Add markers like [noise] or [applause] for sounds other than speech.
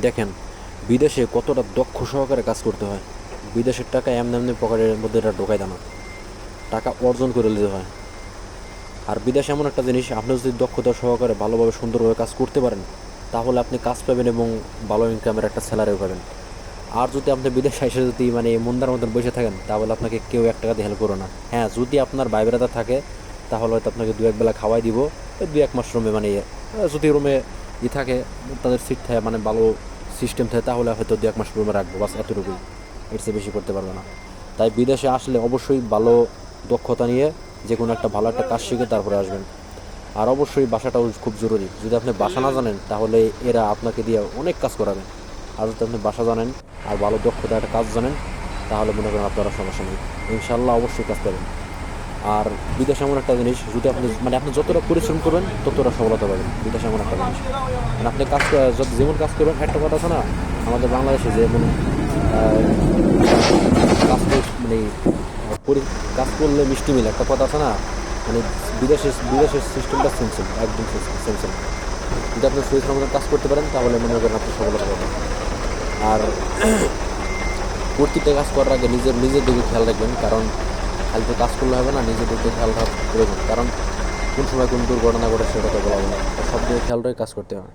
দেখেন, বিদেশে কতটা দক্ষ সহকারে কাজ করতে হয়। বিদেশের টাকা এমনি এমনি পকেটের মধ্যে এটা ঢোকায় দেয় না। টাকা অর্জন করে নিতে হয়। আর বিদেশ এমন একটা জিনিস, আপনি যদি দক্ষতা সহকারে ভালোভাবে সুন্দরভাবে কাজ করতে পারেন, তাহলে আপনি কাজ পাবেন এবং ভালো ইনকামের একটা স্যালারিও পাবেন। আর যদি আপনি বিদেশে এসে যদি মানে মন্দার মতন বসে থাকেন, তাহলে আপনাকে কেউ এক টাকা দিয়ে হেল্প করো না। হ্যাঁ যদি আপনার ভাই থাকে, তাহলে হয়তো আপনাকে দু এক বেলা খাওয়াই দিব দু এক মাস রুমে মানে যদি রুমে ই থাকে, তাদের সিট থাকে মানে ভালো সিস্টেম থাকে, তাহলে হয়তো দু এক মাস রুমে রাখব, বাস এতটুকুই। এর চেয়ে বেশি করতে পারবে না। তাই বিদেশে আসলে অবশ্যই ভালো দক্ষতা নিয়ে যে কোনো একটা ভালো একটা কাজ শিখে তারপরে আসবেন। আর অবশ্যই বাসাটাও খুব জরুরি। যদি আপনি বাসা না জানেন, তাহলে এরা আপনাকে দিয়ে অনেক কাজ করাবে। আর যদি আপনি বাসা জানেন আর ভালো দক্ষতা একটা কাজ জানেন, তাহলে মনে করেন আপনারা সমস্যা নেই। ইনশাল্লাহ অবশ্যই কাজ পাবেন। আর বিদেশ এমন একটা জিনিস যদি আপনি মানে আপনি যতটা পরিশ্রম করবেন ততটা সফলতা পাবেন। বিদেশ এমন একটা জিনিস। মানে আপনি কাজ যেমন কাজ করবেন একটা কথা আছে না? আমাদের বাংলাদেশে যেমন আহ, কাজ মানে কাজ করলে মিষ্টি মিলে। একটা কথা আছে না? মানে বিদেশের বিদেশের সিস্টেমটা সেন্সিল একদম সেন্সিল যদি আপনি পরিশ্রম কাজ করতে পারেন তাহলে মনে করেন আপনি সফলতা পাবেন। আর [clears throat] প্রতিটা কাজ করার আগে নিজের নিজের দিকে খেয়াল রাখবেন। কারণ খালি তো কাজ করলে হবে না নিজেদেরকে খেয়াল রাখা প্রয়োজন। কারণ কোন সময় কোন দুর্ঘটনা ঘটে সেটা তো বলা যাবে সব দিকে খেয়াল রেখে কাজ করতে হবে